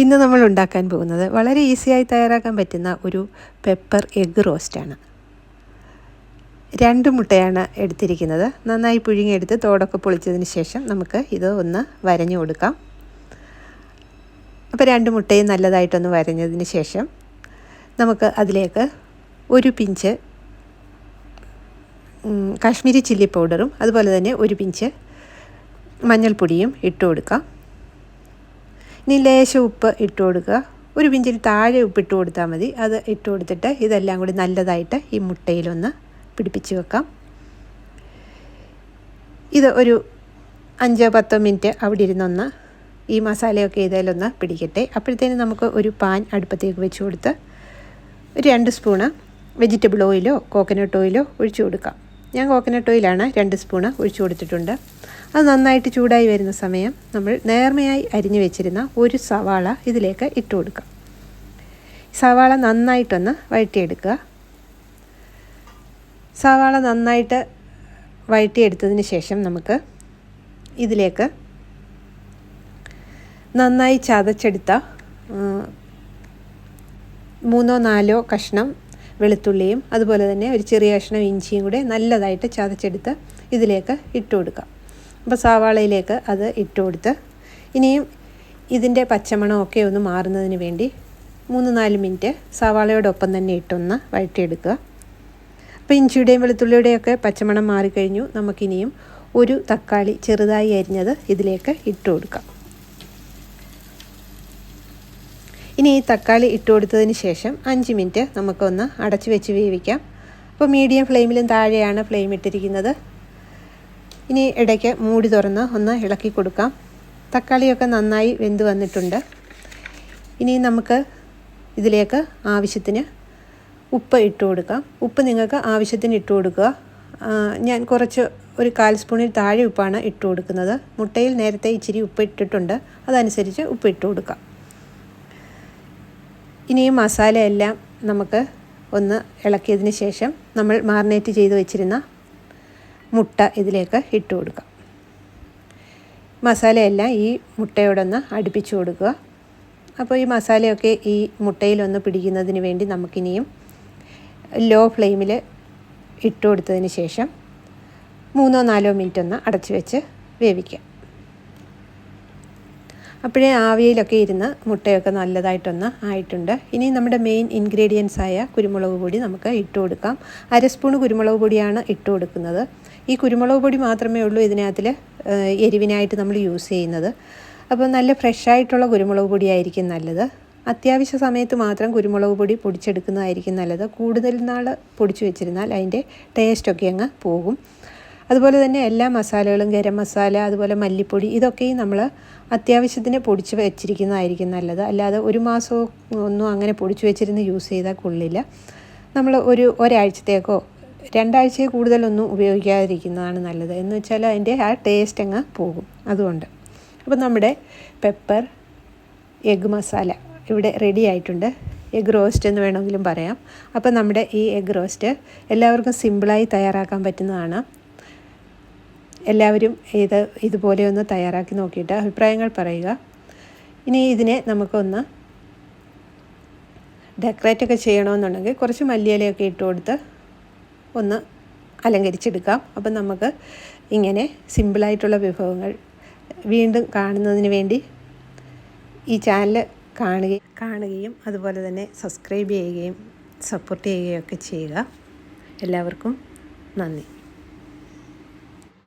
ഇന്ന് നമ്മൾ ഉണ്ടാക്കാൻ പോകുന്നത് വളരെ ഈസിയായി തയ്യാറാക്കാൻ പറ്റുന്ന ഒരു പെപ്പർ എഗ്ഗ് റോസ്റ്റാണ് രണ്ട് മുട്ടയാണ് എടുത്തിരിക്കുന്നത്. നന്നായി പുഴുങ്ങിയെടുത്ത് തോടൊക്കെ പൊളിച്ചതിന് ശേഷം നമുക്ക് ഇത് ഒന്ന് വരഞ്ഞു കൊടുക്കാം. അപ്പോൾ രണ്ട് മുട്ടയും നല്ലതായിട്ടൊന്ന് വരഞ്ഞതിന് ശേഷം നമുക്ക് അതിലേക്ക് ഒരു പിഞ്ച് കാശ്മീരി ചില്ലി പൗഡറും അതുപോലെ തന്നെ ഒരു പിഞ്ച് മഞ്ഞൾപ്പൊടിയും ഇട്ട് കൊടുക്കാം. ലേശം ഉപ്പ് ഇട്ട് കൊടുക്കുക. ഒരു പിഞ്ചിൽ താഴെ ഉപ്പ് ഇട്ട് കൊടുത്താൽ മതി. അത് ഇട്ട് കൊടുത്തിട്ട് ഇതെല്ലാം കൂടി നല്ലതായിട്ട് ഈ മുട്ടയിലൊന്ന് പിടിപ്പിച്ച് വെക്കാം. ഇത് ഒരു അഞ്ചോ പത്തോ മിനിറ്റ് അവിടെ ഇരുന്നൊന്ന് ഈ മസാലയൊക്കെ ഇതിലൊന്ന് പിടിക്കട്ടെ. അപ്പോഴത്തേനും നമുക്ക് ഒരു പാൻ അടുപ്പത്തേക്ക് വെച്ച് കൊടുത്ത് ഒരു രണ്ട് സ്പൂണ് വെജിറ്റബിൾ ഓയിലോ കോക്കനട്ട് ഓയിലോ ഒഴിച്ചു കൊടുക്കാം. ഞാൻ കോക്കനട്ട് ഓയിലാണ് രണ്ട് സ്പൂണ് ഒഴിച്ചു കൊടുത്തിട്ടുണ്ട്. അത് നന്നായിട്ട് ചൂടായി വരുന്ന സമയം നമ്മൾ നേർമയായി അരിഞ്ഞു വെച്ചിരുന്ന ഒരു സവാള ഇതിലേക്ക് ഇട്ട് കൊടുക്കാം. സവാള നന്നായിട്ടൊന്ന് വഴറ്റിയെടുക്കുക. സവാള നന്നായിട്ട് വഴറ്റിയെടുത്തതിന് ശേഷം നമുക്ക് ഇതിലേക്ക് നന്നായി ചതച്ചെടുത്ത മൂന്നോ നാലോ കഷ്ണം വെളുത്തുള്ളിയും അതുപോലെ തന്നെ ഒരു ചെറിയ കഷ്ണം ഇഞ്ചിയും കൂടെ നല്ലതായിട്ട് ചതച്ചെടുത്ത് ഇതിലേക്ക് ഇട്ട് കൊടുക്കാം. അപ്പോൾ സവാളയിലേക്ക് അത് ഇട്ട് കൊടുത്ത് ഇനിയും ഇതിന്റെ പച്ചമണമൊക്കെ ഒന്ന് മാറുന്നതിന് വേണ്ടി മൂന്ന് നാല് മിനിറ്റ് സവാളയോടൊപ്പം തന്നെ ഇട്ടൊന്ന് വഴറ്റിയെടുക്കുക. അപ്പോൾ ഇഞ്ചിയുടെയും വെളുത്തുള്ളിയുടെയും ഒക്കെ പച്ചമണം മാറിക്കഴിഞ്ഞു. നമുക്കിനിയും ഒരു തക്കാളി ചെറുതായി അരിഞ്ഞത് ഇതിലേക്ക് ഇട്ട് കൊടുക്കാം. ഇനി ഈ തക്കാളി ഇട്ട് കൊടുത്തതിന് ശേഷം അഞ്ച് മിനിറ്റ് നമുക്കൊന്ന് അടച്ചു വെച്ച് വേവിക്കാം. അപ്പോൾ മീഡിയം ഫ്ലെയിമിലും താഴെയാണ് ഫ്ലെയിം ഇട്ടിരിക്കുന്നത്. ഇനി ഇടയ്ക്ക് മൂടി തുറന്ന് ഒന്ന് ഇളക്കി കൊടുക്കാം. തക്കാളിയൊക്കെ നന്നായി വെന്ത് വന്നിട്ടുണ്ട്. ഇനി നമുക്ക് ഇതിലേക്ക് ആവശ്യത്തിന് ഉപ്പ് ഇട്ട് കൊടുക്കാം. ഉപ്പ് നിങ്ങൾക്ക് ആവശ്യത്തിന് ഇട്ട് കൊടുക്കുക. ഞാൻ കുറച്ച് ഒരു കാൽ സ്പൂണിൽ താഴെ ഉപ്പാണ് ഇട്ട് കൊടുക്കുന്നത്. മുട്ടയിൽ നേരത്തെ ഇച്ചിരി ഉപ്പ് ഇട്ടിട്ടുണ്ട്. അതനുസരിച്ച് ഉപ്പ് ഇട്ട് കൊടുക്കാം. ഇനി മസാലയെല്ലാം നമുക്ക് ഒന്ന് ഇളക്കിയതിന് ശേഷം നമ്മൾ മാറിനേറ്റ് ചെയ്ത് വെച്ചിരുന്ന മുട്ട ഇതിലേക്ക് ഇട്ട് കൊടുക്കുക മസാലയെല്ലാം ഈ മുട്ടയോടൊന്ന് അടുപ്പിച്ച് കൊടുക്കുക. അപ്പോൾ ഈ മസാലയൊക്കെ ഈ മുട്ടയിലൊന്ന് പിടിക്കുന്നതിന് വേണ്ടി നമുക്കിനിയും ലോ ഫ്ലെയിമിൽ ഇട്ട് കൊടുത്തതിന് ശേഷം മൂന്നോ നാലോ മിനിറ്റ് ഒന്ന് അടച്ചു വെച്ച് വേവിക്കാം അപ്പോഴേ ആവിയിലൊക്കെ ഇരുന്ന് മുട്ടയൊക്കെ നല്ലതായിട്ടൊന്ന് ആയിട്ടുണ്ട്. ഇനി നമ്മുടെ മെയിൻ ഇൻഗ്രീഡിയൻസ് ആയ കുരുമുളക് പൊടി നമുക്ക് ഇട്ട് കൊടുക്കാം. അര സ്പൂൺ കുരുമുളക് പൊടിയാണ് ഇട്ട് കൊടുക്കുന്നത്. ഈ കുരുമുളക് പൊടി മാത്രമേ ഉള്ളൂ ഇതിനകത്തിൽ എരിവിനായിട്ട് നമ്മൾ യൂസ് ചെയ്യുന്നത്. അപ്പോൾ നല്ല ഫ്രഷായിട്ടുള്ള കുരുമുളക് പൊടിയായിരിക്കും നല്ലത്. അത്യാവശ്യ സമയത്ത് മാത്രം കുരുമുളക് പൊടി പൊടിച്ചെടുക്കുന്നതായിരിക്കും നല്ലത്. കൂടുതൽ നാൾ പൊടിച്ചു വെച്ചിരുന്നാൽ അതിന്റെ ടേസ്റ്റൊക്കെ അങ്ങ് പോകും. അതുപോലെ തന്നെ എല്ലാ മസാലകളും ഗരം മസാല അതുപോലെ മല്ലിപ്പൊടി ഇതൊക്കെയും നമ്മൾ അത്യാവശ്യത്തിന് പൊടിച്ച് വെച്ചിരിക്കുന്നതായിരിക്കും നല്ലത്. അല്ലാതെ ഒരു മാസമോ ഒന്നും അങ്ങനെ പൊടിച്ചു വെച്ചിരുന്ന് യൂസ് ചെയ്താൽ കൊള്ളില്ല. നമ്മൾ ഒരു ഒരാഴ്ചത്തേക്കോ രണ്ടാഴ്ചയിൽ കൂടുതലൊന്നും ഉപയോഗിക്കാതിരിക്കുന്നതാണ് നല്ലത്. എന്ന് വെച്ചാൽ അതിന്റെ ആ ടേസ്റ്റ് അങ്ങ് പോകും. അതുകൊണ്ട്. അപ്പോൾ നമ്മുടെ പെപ്പർ എഗ് മസാല ഇവിടെ റെഡി ആയിട്ടുണ്ട്. എഗ് റോസ്റ്റ് എന്ന് വേണമെങ്കിലും പറയാം. അപ്പോൾ നമ്മുടെ ഈ എഗ് റോസ്റ്റ് എല്ലാവർക്കും സിമ്പിളായി തയ്യാറാക്കാൻ പറ്റുന്നതാണ്. എല്ലാവരും ഇത് ഇതുപോലെ ഒന്ന് തയ്യാറാക്കി നോക്കിയിട്ട് അഭിപ്രായങ്ങൾ പറയുക. ഇനി ഇതിനെ നമുക്കൊന്ന് ഡെക്കറേറ്റൊക്കെ ചെയ്യണമെന്നുണ്ടെങ്കിൽ കുറച്ച് മല്ലിയിലയൊക്കെ ഇട്ട് കൊടുത്ത് ഒന്ന് അലങ്കരിച്ചെടുക്കാം. അപ്പം നമുക്ക് ഇങ്ങനെ സിമ്പിളായിട്ടുള്ള വിഭവങ്ങൾ വീണ്ടും കാണുന്നതിന് വേണ്ടി ഈ ചാനൽ കാണുകയും കാണുകയും അതുപോലെ തന്നെ സബ്സ്ക്രൈബ് ചെയ്യുകയും സപ്പോർട്ട് ചെയ്യുകയൊക്കെ ചെയ്യുക. എല്ലാവർക്കും നന്ദി.